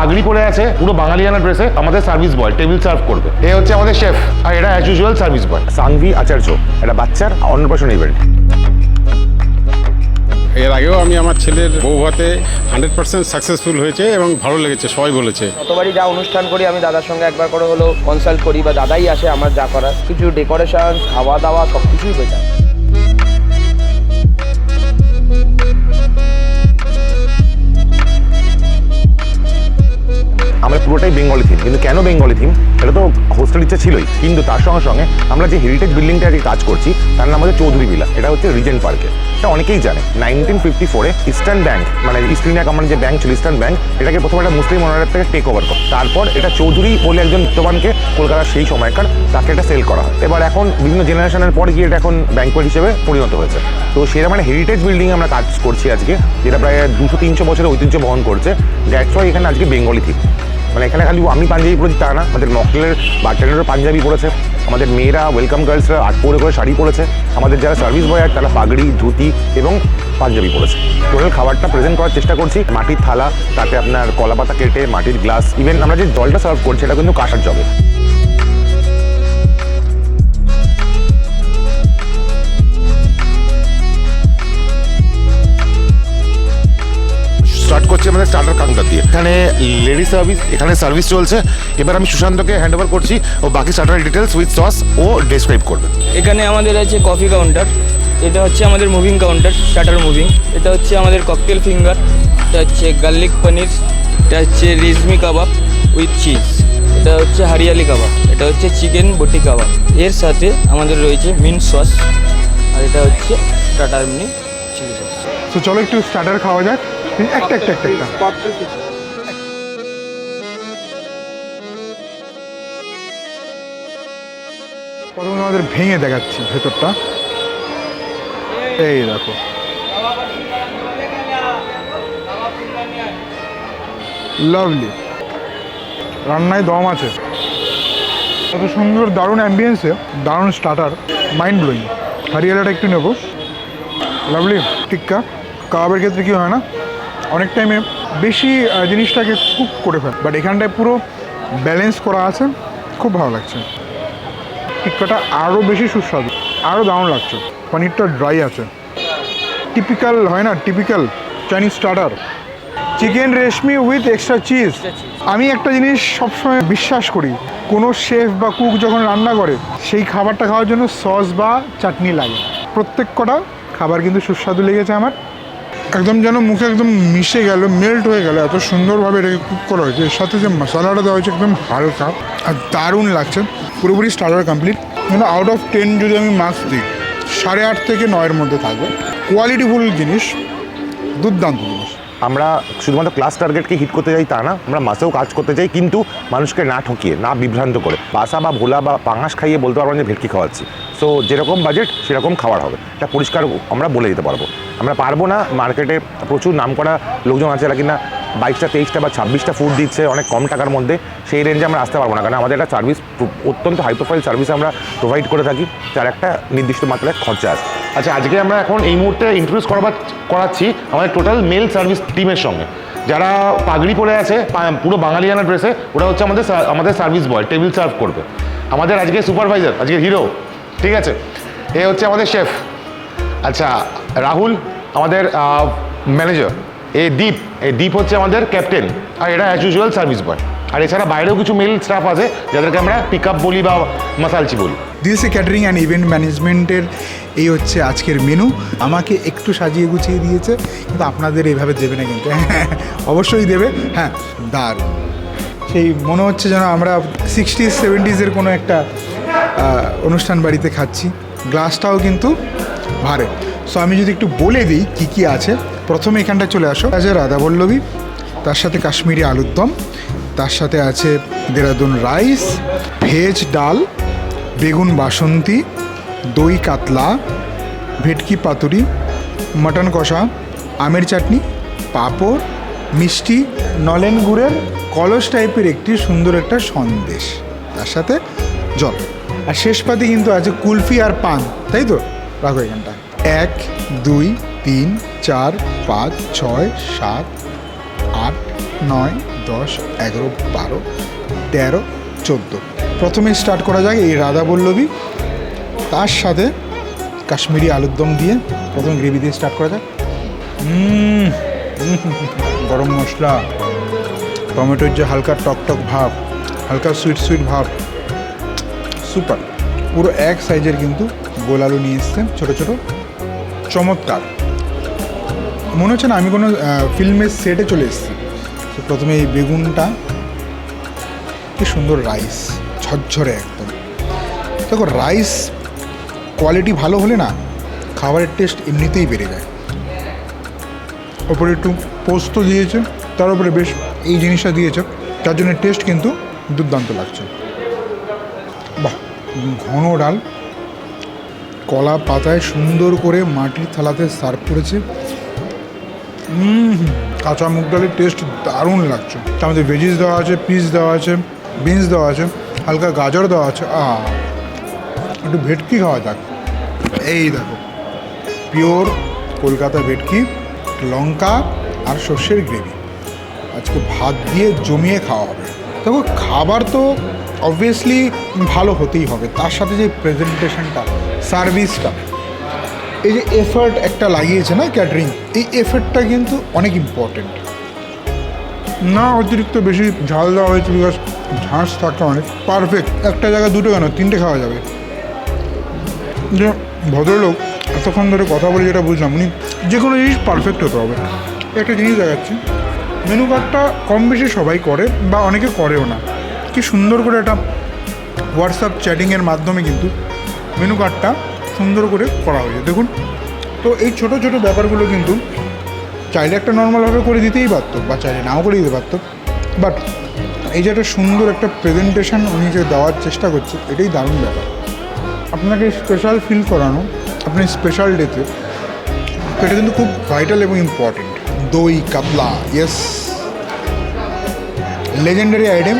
পাগড়ি পরে আছে পুরো বাঙালিয়ানা ড্রেসে আমাদের সার্ভিস বয় টেবিল সার্ভ করবে। এ হচ্ছে আমাদের শেফ আর এটা as usual service boy Sanghvi Acharya একটা বাচ্চার অন্নপ্রাশন ইভেন্ট এর আগেও আমি আমার ছেলের বৌভাতে হান্ড্রেড পার্সেন্ট সাকসেসফুল হয়েছে এবং ভালো লেগেছে সবাই বলেছে। যতবারই যা অনুষ্ঠান করি আমি দাদার সঙ্গে একবার করে হলো কনসাল্ট করি বা দাদাই আসে আমার যা করার। কিছু ডেকোরেশন খাওয়া দাওয়া সব কিছুই বেটার বেঙ্গলি থিম কিন্তু কেন বেঙ্গলি থিম এটা তো হোস্টেল ইচ্ছা ছিলই। কিন্তু তার সঙ্গে সঙ্গে আমরা যে হেরিটেজ বিল্ডিংটা আজকে কাজ করছি, তার নাম হচ্ছে চৌধুরী বিলা এটা হচ্ছে রিজেন্ট পার্কে এটা অনেকেই জানে। নাইনটিন ফিফটি ফোরে ইস্টার্ন ব্যাংক মানে ইস্ট ইন্ডিয়া কোম্পানি যে ব্যাংক ছিল ইস্টার্ন ব্যাংক এটাকে প্রথমে একটা মুসলিম ওনারের থেকে টেক ওভার করে। তারপর এটা চৌধুরী বলে একজন বিত্তবানকে কলকাতার সেই সময়কার তাকে এটা সেল করা হয়। এবার এখন বিভিন্ন জেনারেশনের পর গিয়ে এটা এখন ব্যাংকোয়েট হিসেবে পরিণত হয়েছে। তো সেরকম একটা হেরিটেজ বিল্ডিং আমরা কাজ করছি আজকে, যেটা প্রায় দুশো তিনশো বছরের ঐতিহ্য বহন করছে। দ্যাটস ওয়াই এখানে আজকে বেঙ্গলি থিম মানে এখানে খালি আমি পাঞ্জাবি পরেছি, তা না। আমাদের মকটেলের বার্টেন্ডারও পাঞ্জাবি পরেছে। আমাদের মেয়েরা ওয়েলকাম গার্লসরা আট পরে করে শাড়ি পরেছে। আমাদের যারা সার্ভিস বয় আর তারা পাগড়ি, ধুতি এবং পাঞ্জাবি পরেছে। টোটাল খাবারটা প্রেজেন্ট করার চেষ্টা করছি। মাটির থালা, তাতে আপনার কলা পাতা কেটে, মাটির গ্লাস ইভেন আমরা যে জলটা সার্ভ করছি এটা কিন্তু কাঁসার জবে করছি আমাদের স্টার্টার কাউন্টার দিয়ে। এখানে লেডি সার্ভিস এখানে সার্ভিস চলছে। এবার আমি সুশান্তকে হ্যান্ড ওভার করছি। ও বাকি স্টার্টার ডিটেলস উইথ সস ও ডেসক্রাইব করবে। এখানে আমাদের আছে কফি কাউন্টার এটা হচ্ছে আমাদের মুভিং কাউন্টার স্টার্টার মুভিং এটা হচ্ছে আমাদের ককটেল ফিঙ্গার এটা হচ্ছে গার্লিক পনির এটা হচ্ছে রিজমি কাবাব উইথ চিজ এটা হচ্ছে হারিয়ালি কাবাব এটা হচ্ছে চিকেন বটি কাবাব এর সাথে আমাদের রয়েছে মিন সস আর এটা হচ্ছে টাটার মিনি চিলি সস তো চলো একটু স্টার্টার খাওয়া যাক। একটা একটা একটা একটা। প্রথমে আমাদের ভেঙে দেখাচ্ছি ভেতরটা। এই দেখো। লাভলি রান্নায় দম আছে। কত সুন্দর দারুণ অ্যাম্বিয়েন্সে দারুণ স্টার্টার মাইন্ড ব্লোয়িং হারিয়ালাটা একটু নেব। লাভলি টিক্কা। কাবাবের ক্ষেত্রে কি হয় না? অনেক টাইমে বেশি জিনিসটাকে কুক করে ফেলে বাট এখানটায় পুরো ব্যালেন্স করা আছে। খুব ভালো লাগছে। টিক্কাটা আরও বেশি সুস্বাদু। আরও দারুণ লাগছে। পনিরটা ড্রাই আছে। টিপিক্যাল হয় না typical Chinese starter chicken reshmi with extra cheese আমি একটা জিনিস সবসময় বিশ্বাস করি কোনো শেফ বা কুক যখন রান্না করে সেই খাবারটা খাওয়ার জন্য সস বা চাটনি লাগে। প্রত্যেক কটা খাবার কিন্তু সুস্বাদু লেগেছে আমার। একদম যেন মুখে একদম মিশে গেল মেল্ট হয়ে গেল, এত সুন্দরভাবে এটাকে কুক করা হয়েছে। এর সাথে যে মশলাটা দেওয়া হয়েছে একদম হালকা আর দারুণ লাগছে। পুরোপুরি স্টার্টার কমপ্লিট কিন্তু আউট অফ টেন যদি আমি মাস্ক দিই, সাড়ে আট থেকে নয়ের মধ্যে থাকবে। কোয়ালিটিফুল জিনিস, দুর্দান্ত জিনিস। আমরা শুধুমাত্র ক্লাস টার্গেটকে হিট করতে চাই তা না, আমরা মাসেও কাজ করতে চাই, কিন্তু মানুষকে না ঠকিয়ে, না বিভ্রান্ত করে। বাসা বা ভোলা বা পাঙাশ খাইয়ে বলতে পারব যে ভেটকি খাওয়াচ্ছি। সো যেরকম বাজেট সেরকম খাওয়ার হবে। এটা পরিষ্কার আমরা বলে দিতে পারব। আমরা পারব না মার্কেটে প্রচুর নাম করা লোকজন আছে যারা কিনা বাইশটা, তেইশটা বা ছাব্বিশটা ফুড দিচ্ছে, অনেক কম টাকার মধ্যে, সেই রেঞ্জে আমরা আসতে পারব না। কারণ আমাদের একটা সার্ভিস অত্যন্ত হাই প্রোফাইল সার্ভিস আমরা প্রোভাইড করে থাকি তার একটা নির্দিষ্ট মাত্রায় খরচা আছে। আচ্ছা আজকে আমরা এখন এই মুহূর্তে ইন্ট্রোডিউস করবার করাচ্ছি আমাদের টোটাল মেল সার্ভিস টিমের সঙ্গে। যারা পাগড়ি পরে আছে পুরো বাঙালিয়ানা ড্রেসে ওরা হচ্ছে আমাদের আমাদের সার্ভিস বয় টেবিল সার্ভ করবে। আমাদের আজকে সুপারভাইজার আজকে হিরো ঠিক আছে? এ হচ্ছে আমাদের শেফ আচ্ছা রাহুল, আমাদের ম্যানেজার এ দীপ এই দীপ হচ্ছে আমাদের ক্যাপ্টেন আর এটা অ্যাজ ইউজুয়াল সার্ভিস বয় আর এছাড়া বাইরেও কিছু মেল স্টাফ আছে যাদেরকে আমরা পিক আপ বলি বা মাসালচি বলি। দিলসে ক্যাটারিং অ্যান্ড ইভেন্ট ম্যানেজমেন্টের এই হচ্ছে আজকের মেনু আমাকে একটু সাজিয়ে গুছিয়ে দিয়েছে, কিন্তু আপনাদের এইভাবে দেবে না কিন্তু। অবশ্যই দেবে। হ্যাঁ দারুণ। সেই মনে হচ্ছে যেন আমরা সিক্সটিজ সেভেন্টিজের কোনো একটা অনুষ্ঠান বাড়িতে খাচ্ছি। গ্লাসটাও কিন্তু ভারে। সো আমি যদি একটু বলে দিই কি কি আছে প্রথমে এখানটা চলে আসো। আছে রাধাবল্লভী তার সাথে কাশ্মীরি আলুর দম তার সাথে আছে দেরাদুন রাইস, ভেজ ডাল, বেগুন বাসন্তী, দই কাতলা, ভেটকি পাতুরি, মটন কষা, আমের চাটনি, পাঁপড়, মিষ্টি, নলেন গুড়ের কলস টাইপের একটি সুন্দর একটা সন্দেশ। তার সাথে জল। আর শেষ পাতে কিন্তু আছে কুলফি আর পান। তাই তো? রাখো এখানটা এক, দুই তিন, চার, পাঁচ, ছয়, সাত, আট, নয়, দশ, এগারো, বারো, তেরো, চোদ্দ। প্রথমে স্টার্ট করা যাক এই রাধা বল্লভী। তার সাথে কাশ্মীরি আলুর দম দিয়ে প্রথম গ্রেভি দিয়ে স্টার্ট করা যাক। গরম মশলা, টমেটোর যে হালকা টক টক ভাব, হালকা সুইট সুইট ভাব। সুপার পুরো এক সাইজের কিন্তু গোল আলু নিয়ে এসছেন ছোটো ছোটো চমৎকার। মনে হচ্ছে না, আমি কোনো ফিল্মের সেটে চলে এসেছি। তো প্রথমে এই বেগুনটা, কি সুন্দর রাইস ঝরঝরে একদম। দেখো রাইস কোয়ালিটি ভালো হলে না, খাবারের টেস্ট এমনিতেই বেড়ে যায়। ওপরে একটু পোস্ত দিয়েছে, তার উপরে বেশ এই জিনিসটা দিয়েছে, তার জন্য টেস্ট কিন্তু দুর্দান্ত লাগছে। বাহ ঘন ডাল। কলা পাতায় সুন্দর করে মাটির থালাতে সার্ভ করেছে। উম, কাঁচা মুগ ডালের টেস্ট দারুণ লাগছে। তার মধ্যে ভেজিস দেওয়া আছে পিস দেওয়া আছে বিনস দেওয়া আছে হালকা গাজর দেওয়া আছে। আ একটু ভেটকি খাওয়া যাক। এই দেখো পিওর কলকাতা ভেটকি লঙ্কা আর সর্ষের গ্রেভি আজকে ভাত দিয়ে জমিয়ে খাওয়া হবে। দেখো খাবার তো অবভিয়াসলি ভালো হতেই হবে। তার সাথে যে প্রেজেন্টেশনটা সার্ভিসটা এই যে এফার্ট একটা লাগিয়েছে না ক্যাটারিং এই এফার্টটা কিন্তু অনেক ইম্পর্টেন্ট না, অতিরিক্ত বেশি ঝাল দেওয়া হয়েছে বিকজ ঝাঁস থাকে অনেক। পারফেক্ট একটা জায়গায় দুটো কেন? তিনটে খাওয়া যাবে। যে ভদ্রলোক, এতক্ষণ ধরে কথা বলে যেটা বুঝলাম, উনি যে কোনো জিনিস পারফেক্ট হতে হবে। একটা জিনিস দেখাচ্ছি। মেনু কার্ডটা কম বেশি সবাই করে, বা অনেকে করেও না। কি সুন্দর করে একটা হোয়াটসঅ্যাপ চ্যাটিংয়ের মাধ্যমে কিন্তু মেনু কার্ডটা সুন্দর করে করা হয়েছে। দেখুন, তো এই ছোট ছোট ব্যাপারগুলো কিন্তু চাইলে একটা নর্মালভাবে করে দিতেই পারতো, বা চাইলে নাও করে দিতে পারতো। বাট এই যে একটা সুন্দর একটা প্রেজেন্টেশন উনি যে দেওয়ার চেষ্টা করছে, এটাই দারুণ ব্যাপার। আপনাকে স্পেশাল ফিল করানো আপনি স্পেশাল ডেতে এটা কিন্তু খুব ভাইটাল এবং ইম্পর্টেন্ট দই, কাতলা ইয়েস লেজেন্ডারি আইটেম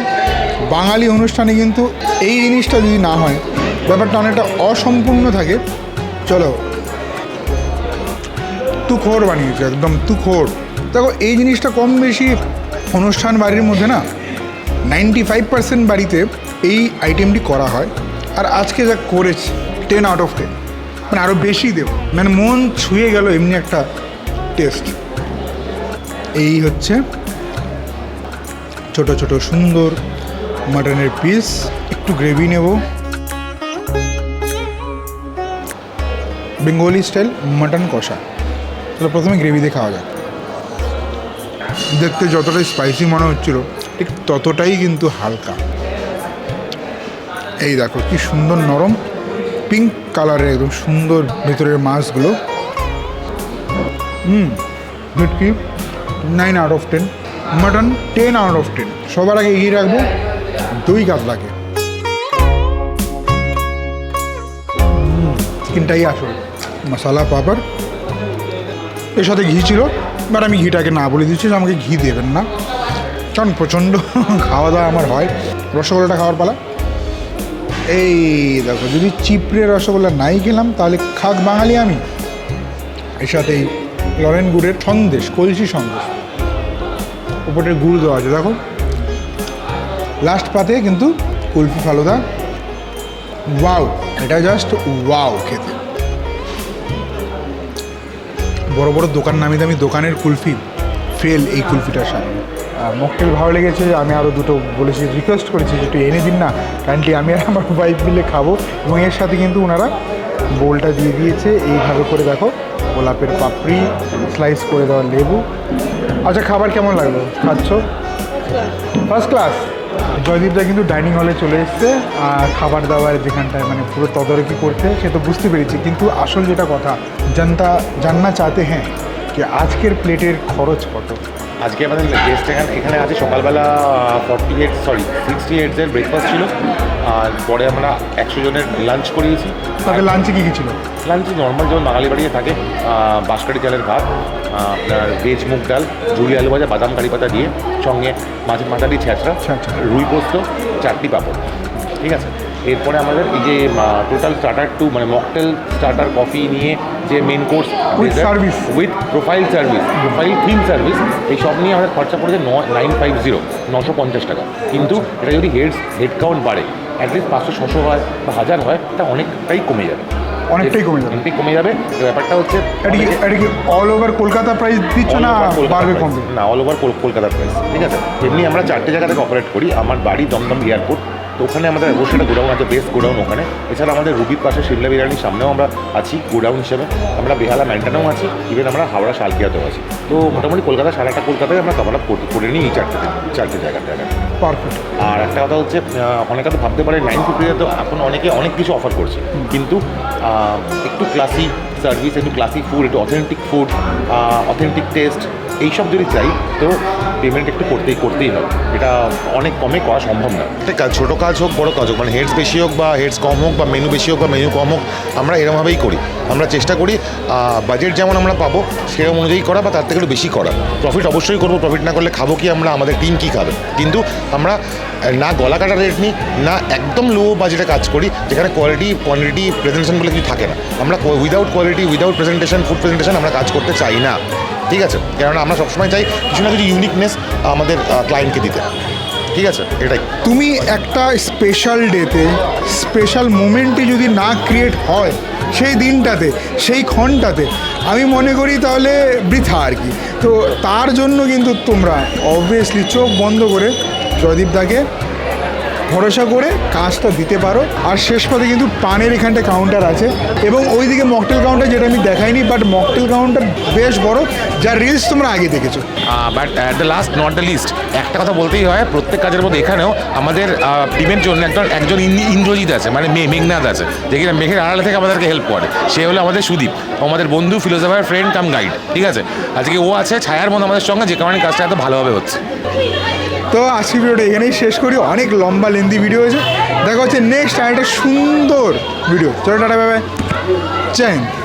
বাঙালি অনুষ্ঠানে কিন্তু এই জিনিসটা যদি না হয় ব্যাপারটা অনেকটা অসম্পূর্ণ থাকে। চলো। তুখোর বানিয়েছে, একদম তুখোর দেখো, এই জিনিসটা কম বেশি অনুষ্ঠান বাড়ির মধ্যে না নাইনটি ফাইভ পার্সেন্ট বাড়িতে এই আইটেমটি করা হয়। আর আজকে যা করেছে টেন আউট অফ টেন মানে আরও বেশি দেব। মানে মন ছুঁয়ে গেল এমনি একটা টেস্ট এই হচ্ছে ছোট ছোট, সুন্দর মাটনের পিস একটু গ্রেভি নেব। বেঙ্গলি স্টাইল মাটন কষা। তাহলে প্রথমে গ্রেভি দিয়ে খাওয়া যাক। দেখতে যতটাই স্পাইসি মনে হচ্ছিল, ঠিক ততটাই কিন্তু হালকা। এই দেখো কি সুন্দর নরম পিঙ্ক কালারের একদম সুন্দর ভেতরের মাছগুলো। হুম ভেটকি nine out of ten mutton ten out of ten সবার আগে এগিয়ে রাখব, দই কাতলাকে চিকেনটাই আসল। মশালা পাপড়। এর সাথে ঘি ছিল। বাট আমি ঘিটাকে না বলে দিচ্ছি যে আমাকে ঘি দেবেন না। কারণ প্রচণ্ড খাওয়া দাওয়া আমার হয়। রসগোল্লাটা খাওয়ার পালা। এই দেখো, যদি চিপড়ে রসগোল্লা নাই খেলাম, তাহলে খাক বাঙালি আমি। এর সাথে এই লরেন গুড়ের সন্দেশ, কলসি সন্দেশ। উপরে গুড় দেওয়া আছে, দেখো। লাস্ট পাতে কিন্তু কুলফি ফালুদা। ওয়াও, এটা জাস্ট ওয়াও খেতে। বড় বড় দোকান নামি দামি দোকানের কুলফি, ফেল এই কুলফিটার সামনে মকটেল ভালো লেগেছে, আমি আরও দুটো বলেছি রিকোয়েস্ট করেছি, যে একটু এনে দিন না। কাইন্ডলি আমি আর আমার ওয়াইফ মিলে খাব, এবং এর সাথে কিন্তু ওনারা বোলটা দিয়ে দিয়েছে, এইভাবে করে দেখো, গোলাপের পাপড়ি স্লাইস করে দেওয়া লেবু। আচ্ছা খাবার কেমন লাগল? খাচ্ছ? ফার্স্ট ক্লাস জয়দীপদা কিন্তু ডাইনিং হলে চলে এসছে, আর খাবার দাবার যেখানটায় মানে পুরো তদারকি করছে সে তো বুঝতে পেরেছি। কিন্তু আসল যেটা কথা, জনতা জাননা চাতে হ্যাঁ যে আজকের প্লেটের খরচ কত? আজকে আমাদের গেস্ট এখানে এখানে আছে সকালবেলা ফর্টি এইট সরি সিক্সটি এইটসের ব্রেকফাস্ট ছিল। আর পরে আমরা একশো জনের লাঞ্চ করিয়েছি। তাদের লাঞ্চে কী কী ছিল? লাঞ্চে নর্মাল যেমন বাঙালি বাড়িতে থাকে বাঁশকাঠি চালের ভাত আপনার ভেজ মুগ ডাল ঝুড়ি আলু ভাজা বাদাম কারি পাতা দিয়ে সঙ্গে মাছের মাথা দিয়ে ছ্যাঁচড়া। রুই পোস্ত চারটি পাঁপড়। ঠিক আছে? এরপরে আমাদের এই যে টোটাল স্টার্টার টু মানে মকটেল স্টার্টার কফি নিয়ে যে main course With service. With profile service profile theme service এই সব নিয়ে আমাদের খরচা পড়েছে নাইন ফাইভ জিরো নশো পঞ্চাশ টাকা। কিন্তু এটা যদি হেড হেড কাউন্ট বাড়ে অ্যাটলিস্ট পাঁচশো ছশো হয় বা হাজার হয় তা অনেকটাই কমে যাবে। অনেকটাই কমে যাবে। অনেকটাই কমে যাবে। ব্যাপারটা হচ্ছে এটা কি অল ওভার কলকাতা প্রাইস দিচ্ছ না বাড়বে কমবে? না অল ওভার কলকাতার প্রাইস ঠিক আছে? এমনি আমরা চারটে জায়গা থেকে অপারেট করি আমার বাড়ি দমদম এয়ারপোর্ট তো ওখানে আমাদের অবশ্যই একটা গোডাউন আছে বেস্ট গোডাউন ওখানে। এছাড়া আমাদের রুবির পাশে শিমলা বিরিয়ানির সামনেও আমরা আছি গোডাউন হিসেবে। আমরা বেহালা ম্যান্টানেও আছি ইভেন আমরা হাওড়া শালকিয়াতেও আছি। তো মোটামুটি কলকাতা সারাটা কলকাতায় আমরা কভার আপ করে নিই এই চারটে চারটে জায়গার জায়গায়। পারফেক্ট আর একটা কথা হচ্ছে অনেকে তো ভাবতে পারে নাইন ফিফটিতে তো এখন অনেকে অনেক কিছু অফার করছে। কিন্তু একটু ক্লাসি সার্ভিস একটু ক্লাসিক ফুড একটু অথেন্টিক ফুড অথেন্টিক টেস্ট এইসব যদি চাই, তো পেমেন্ট একটু করতেই করতেই হবে। এটা অনেক কমে করা সম্ভব না। আছে ছোটো কাজ হোক, বড় কাজ হোক মানে হেডস বেশি হোক বা হেডস কম হোক বা মেনু বেশি হোক বা মেনু কম হোক, আমরা এরমভাবেই করি। আমরা চেষ্টা করি বাজেট যেমন আমরা পাবো, সেরকম অনুযায়ী করা বা তার থেকে একটু বেশি করা। প্রফিট অবশ্যই করব প্রফিট না করলে খাব কি আমরা? আমাদের টিম কী খাবে? কিন্তু আমরা না গলা কাটা রেট নিই, না একদম লো বাজেটে কাজ করি, যেখানে কোয়ালিটি কোয়ান্টিটি প্রেজেন্টেশন বলে কিছু থাকে না। আমরা without quality without presentation food presentation আমরা কাজ করতে চাই না। ঠিক আছে? কেননা আমরা সবসময় চাই কিছু না কিছু ইউনিকনেস আমাদের ক্লায়েন্টকে দিতে। ঠিক আছে? এটাই। তুমি একটা স্পেশাল ডেতে স্পেশাল মোমেন্টে যদি না ক্রিয়েট হয়, সেই দিনটাতে, সেই ক্ষণটাতে, আমি মনে করি তাহলে বৃথা আর কি। তো তার জন্য কিন্তু তোমরা অবভিয়াসলি চোখ বন্ধ করে জয়দীপ দাকে ভরসা করে কাজটা দিতে পারো। আর শেষ পথে কিন্তু পানের এখানটা কাউন্টার আছে এবং ওইদিকে মকটেল কাউন্টার যেটা আমি দেখাইনি বাট মকটেল কাউন্টার বেশ বড় যার রিলস তোমরা আগে দেখেছ। But at the last not the least একটা কথা বলতেই হয়, প্রত্যেক কাজের মধ্যে এখানেও আমাদের টিমের জন্য একজন একজন ইন্দ্র- ইন্দ্রজিৎ আছে মানে মে, মেঘনাথ আছে। যে কিনা মেঘের আড়ালে থেকে আমাদেরকে হেল্প করে। সে হলো আমাদের সুদীপ। আমাদের বন্ধু ফিলোসফার ফ্রেন্ড কাম গাইড ঠিক আছে? আজকে ও আছে, ছায়ার মধ্যে আমাদের সঙ্গে, যে কারণে কাজটা এত ভালোভাবে হচ্ছে। তো আজকে ভিডিওটা এখানেই শেষ করি। অনেক লম্বা লেন্দি ভিডিও হয়েছে। দেখা হচ্ছে নেক্সট আর একটা সুন্দর ভিডিও চলো, টাটা বাই বাই।